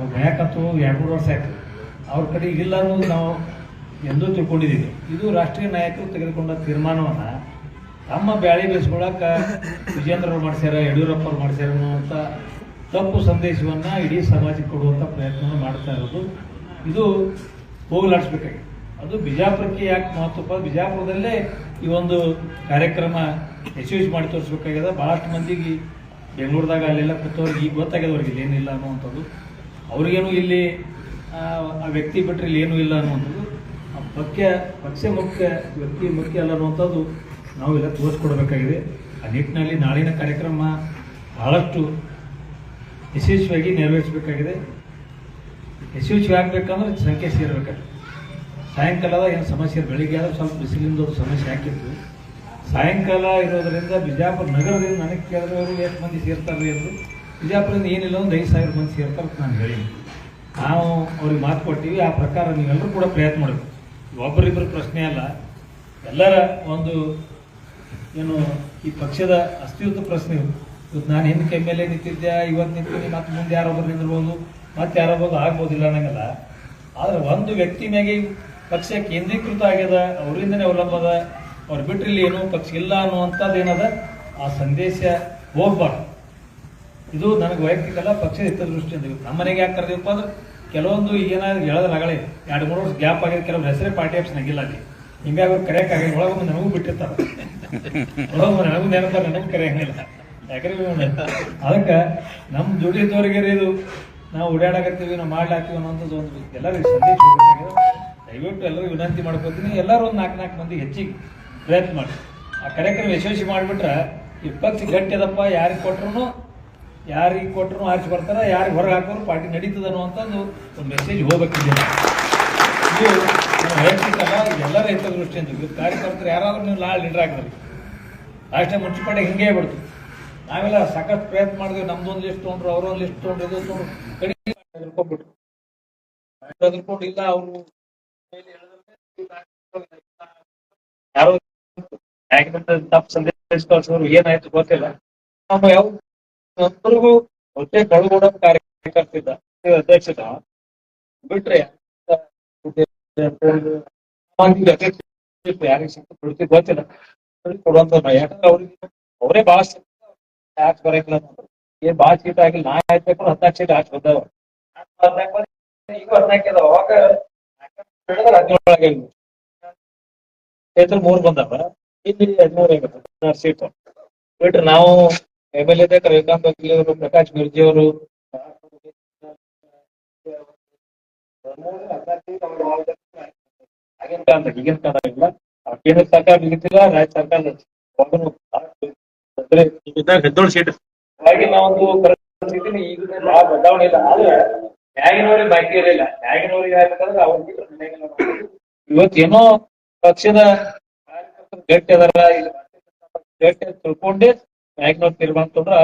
ಅವ್ರು ಯಾಕಂತೂ ಎರಡು ಮೂರು ವರ್ಷ ಆಯ್ತು. ಅವ್ರ ಕಡೆ ಇಲ್ಲ ಅನ್ನೋದು ನಾವು ಎಂದೂ ತಿಳ್ಕೊಂಡಿದ್ದೀವಿ. ಇದು ರಾಷ್ಟ್ರೀಯ ನಾಯಕರು ತೆಗೆದುಕೊಂಡ ತೀರ್ಮಾನವನ್ನು ತಮ್ಮ ಬ್ಯಾಳಿ ಬೆಳೆಸ್ಕೊಳಕ್ಕೆ ವಿಜೇಂದ್ರ ಅವ್ರು ಮಾಡ್ಸ್ಯಾರ ಯಡಿಯೂರಪ್ಪ ಅವ್ರು ಮಾಡ್ಸ್ಯಾರ ಅನ್ನುವಂಥ ತಪ್ಪು ಸಂದೇಶವನ್ನು ಇಡೀ ಸಮಾಜಕ್ಕೆ ಕೊಡುವಂಥ ಪ್ರಯತ್ನ ಮಾಡ್ತಾ ಇರೋದು. ಇದು ಹೋಗಲಾಡಿಸ್ಬೇಕಾಗಿ ಅದು ಬಿಜಾಪುರಕ್ಕೆ ಯಾಕೆ ಮಹತ್ವಪ್ಪ? ಬಿಜಾಪುರದಲ್ಲೇ ಈ ಒಂದು ಕಾರ್ಯಕ್ರಮ ಯಶಸ್ವಿ ಮಾಡಿ ತೋರಿಸ್ಬೇಕಾಗ್ಯದ ಭಾಳಷ್ಟು ಮಂದಿಗೆ ಬೆಂಗಳೂರದಾಗ ಅಲ್ಲೆಲ್ಲ ಕೂತವ್ರಿಗೆ ಈಗ ಗೊತ್ತಾಗ್ಯದವ್ರಿಗೆ ಏನಿಲ್ಲ ಅನ್ನುವಂಥದ್ದು. ಅವ್ರಿಗೇನು ಇಲ್ಲಿ ಆ, ವ್ಯಕ್ತಿ ಬಿಟ್ಟರೆ ಇಲ್ಲಿ ಏನೂ ಇಲ್ಲ ಅನ್ನುವಂಥದ್ದು ಆ ಪಕ್ಷ ಪಕ್ಷ ಮುಖ್ಯ ವ್ಯಕ್ತಿ ಮುಖ್ಯ ಅಲ್ಲ ಅನ್ನುವಂಥದ್ದು ನಾವು ಎಲ್ಲ ತೋರಿಸ್ಕೊಡ್ಬೇಕಾಗಿದೆ. ಆ ನಿಟ್ಟಿನಲ್ಲಿ ನಾಳಿನ ಕಾರ್ಯಕ್ರಮ ಭಾಳಷ್ಟು ಯಶಸ್ವಿಯಾಗಿ ನೆರವೇರಿಸಬೇಕಾಗಿದೆ. ಯಶಸ್ವಿ ಆಗಬೇಕಂದ್ರೆ ಸಂಖ್ಯೆ ಸೇರಬೇಕಾಗಿದೆ ಸಾಯಂಕಾಲದ ಏನು ಸಮಸ್ಯೆ ಬೆಳಿಗ್ಗೆ ಆದರೂ ಸ್ವಲ್ಪ ಬಿಸಿಲಿಂದ ಒಂದು ಸಮಸ್ಯೆ ಹಾಕಿತ್ತು ಸಾಯಂಕಾಲ ಇರೋದರಿಂದ ಬಿಜಾಪುರ ನಗರದಿಂದ ನನಗೆ ಕೇಳಿದ್ರೆ ಅವರು ಎಷ್ಟು ಮಂದಿ ಸೇರ್ತಾರೆ ಅಂದರು ಬಿಜಾಪುರದಿಂದ ಏನಿಲ್ಲ ಒಂದು ಐದು ಸಾವಿರ ಮಂದಿ ಸೇರ್ತಾರೆ ನಾನು ಹೇಳಿ ನಾವು ಅವ್ರಿಗೆ ಮಾತು ಕೊಟ್ಟಿವಿ, ಆ ಪ್ರಕಾರ ನೀವೆಲ್ಲರೂ ಕೂಡ ಪ್ರಯತ್ನ ಮಾಡಬೇಕು. ಒಬ್ಬರಿಬ್ಬರು ಪ್ರಶ್ನೆ ಅಲ್ಲ. ಎಲ್ಲರ ಒಂದು ಏನು ಈ ಪಕ್ಷದ ಅಸ್ತಿತ್ವದ ಪ್ರಶ್ನೆ ಇವು. ಇವತ್ತು ನಾನು ಹಿಂದಕ್ಕೆ ಎಂ ಎಲ್ ನಿಂತಿದ್ದೆ ಇವತ್ತು ನಿಂತೀನಿ ಮತ್ತೆ ಮುಂದೆ ಯಾರೊಬ್ಬರು ನಿಂದಿರ್ಬೋದು, ಮತ್ತೆ ಯಾರೊಬ್ಬರು ಆಗ್ಬೋದಿಲ್ಲ ಅನ್ನಂಗಲ್ಲ. ಆದರೆ ಒಂದು ವ್ಯಕ್ತಿ ಮ್ಯಾಗೆ ಪಕ್ಷ ಕೇಂದ್ರೀಕೃತ ಆಗ್ಯದ, ಅವರಿಂದನೇ ಅವಲಂಬದ ಅವ್ರು ಬಿಟ್ರಿಲ್ಲಿ ಏನು ಪಕ್ಷ ಇಲ್ಲ ಅನ್ನುವಂಥದ್ದು ಏನದ ಆ ಸಂದೇಶ ಹೋಗ್ಬಾರ್ದು. ಇದು ನನಗೆ ವೈಯಕ್ತಿಕ ಅಲ್ಲ ಪಕ್ಷದ ಹಿತದೃಷ್ಟಿಯಿಂದ ನಮ್ಮ ಮನೆಗೆ ಯಾಕೆ ಕರೆದಿವಪ್ಪ ಅಂದ್ರೆ, ಕೆಲವೊಂದು ಏನಾದ್ರು ಹೇಳೋದ್ರ ಆಗಲೇ, ಎರಡು ಮೂರು ವರ್ಷ ಗ್ಯಾಪ್ ಆಗಿದೆ ಕೆಲವ್ರು ಹೆಸರೇ ಪಾರ್ಟಿ ಆಪ್ಸ್ ನಗಿಲ್ಲ ಅಲ್ಲಿ. ಹಿಂಗಾಗಿ ಅವ್ರು ಆಗಿ ಒಳಗೊಮ್ಮೆ ನನಗೂ ಬಿಟ್ಟಿರ್ತಾರೆ. ಒಳಗೊಮ್ಮೆ ನನಗೂ ನೆನಪಾರ ನನಗೂ ಕರೆಯಂಗಿಲ್ಲ ಯಾಕಂದ್ರೆ ಅದಕ್ಕೆ ನಮ್ಮ ದುಡಿದವ್ರಿಗೆ ಇದು, ನಾವು ಓಡಾಡಕತ್ತೀವಿ, ನಾವು ಮಾಡ್ಲಾಕ್ತೀವಿ ಅನ್ನೋದು ಒಂದು ಎಲ್ಲರಿಗೂ ಸಂದೇಶ ದಯವಿಟ್ಟು ಎಲ್ಲರೂ ವಿನಂತಿ ಮಾಡ್ಕೊತೀನಿ. ಎಲ್ಲರೂ ಒಂದು ನಾಲ್ಕು ನಾಲ್ಕು ಮಂದಿ ಹೆಚ್ಚಿಗೆ ಪ್ರಯತ್ನ ಮಾಡಿ. ಆ ಕಾರ್ಯಕ್ರಮ ಯಶಸ್ವಿ ಮಾಡಿಬಿಟ್ರೆ ಈ ಪಕ್ಷ ಗಟ್ಟಿ ಅದಪ್ಪ ಯಾರಿಗೆ ಕೊಟ್ರು ಯಾರಿಗೆ ಕೊಟ್ಟರು ಆರಿಸಿ ಬರ್ತಾರ, ಯಾರಿಗೆ ಹೊರಗೆ ಹಾಕೋರು, ಪಾರ್ಟಿ ನಡೀತದೆ ಅನ್ನುವಂಥದ್ದು ಒಂದು ಮೆಸೇಜ್ ಹೋಗ್ಬೇಕಿದೆ. ಇದು ನಾವು ಹೇಳ್ತಿದ್ದಲ್ಲ, ಎಲ್ಲರ ಹಿತದೃಷ್ಟಿಯಿಂದ ಇದು ಕಾರ್ಯಕರ್ತರು ಯಾರಾದರೂ ನೀವು ನಾಳೆ ಲೀಡರ್ ಆಗ್ತಾರೆ ಲಾಸ್ಟ್ ಟೈಮ್ ಮುನ್ಸಿಪಾಲ್ಟಿ ಹಿಂಗೆ ಬಿಡ್ತು ನಾವೆಲ್ಲ ಸಖತ್ ಪ್ರಯತ್ನ ಮಾಡಿದ್ವಿ, ನಮ್ದೊಂದು ಲಿಸ್ಟ್ ತೊಗೊಂಡ್ರು, ಅವರೊಂದು ಲಿಸ್ಟ್ ತೊಗೊಂಡ್ರು ಇದು ತೊಗೊಂಡು ಕಡಿಮೆ ಹೆದರ್ಕೊಂಡ್ಬಿಟ್ರು ಹೆದರ್ಕೊಂಡು ಇಲ್ಲ, ಅವರು ಯಾರು ತಪ್ಪು ಸಂದೇಶ ಏನಾಯ್ತು ಗೊತ್ತಿಲ್ಲ. ನಾವು ಯಾವ ಒಬ್ಬರಿಗೂ ಹೊಟ್ಟೆ ಕಳ್ಕೊಡ ಕಾರ್ಯಕರ್ತಿದ್ದ ಅಧ್ಯಕ್ಷತ ಬಿಟ್ರೆ ಯಾರಿಗೆ ಸಿಕ್ಕ ಬಿಡ್ತಿ ಗೊತ್ತಿಲ್ಲ ಕೊಡುವಂತ ಯಾಕಂದ್ರೆ ಅವ್ರಿಗೆ ಅವರೇ ಭಾಳ ಟ್ಯಾಕ್ಸ್ ಬರಕಿಲ್ಲ ಏನ್ ಭಾಳ ಚೀಟ್ ಆಗಿಲ್ಲ. ನಾ ಆಯ್ತು ಹದಿನಾಲ್ಕು ಸೀಟ್ ಹಾಕಿ ಬಂದವ ಈಗ ಮೂರ್ ಬಂದವ. ಇಲ್ಲಿ ಹದಿಮೂರು ಸೀಟ್. ಬಿಟ್ರೆ ನಾವು M L A Ravikant Bagli ಅವರು ಪ್ರಕಾಶ್ ಗುರ್ಜಿ ಅವರು. ಆಗಿನ ಕಾಲದಾಗ ಈಗಿನ ಕೇಂದ್ರ ಸರ್ಕಾರ ರಾಜ್ಯ ಸರ್ಕಾರ ಹದಿನೇಳು ಸೀಟ್ ನಾವೊಂದು ಪರಿಸ್ಥಿತಿ ಈಗ ಬಹಳ ಬದಲಾವಣೆ ಇಲ್ಲ. ಆದ್ರೆ ನ್ಯಾಗಿನವ್ರಿಗೆ ಬಾಕಿ ಇರಲಿಲ್ಲ. ನ್ಯಾಗಿನವ್ರಿಗೆ ಆಗ್ಬೇಕಂದ್ರೆ ಅವ್ರಿಗೆ ಇವತ್ತೇನೋ ಪಕ್ಷದ ಕಾರ್ಯಕರ್ತರು ಗಟ್ಟಿ ಅದಾರ ಗಟ್ಟಿ ತಿಳ್ಕೊಂಡೇ ನ್ಯಾಗಿನವ್ರು ತೀರ್ಮಾನ ತಗೊಂಡ್ರ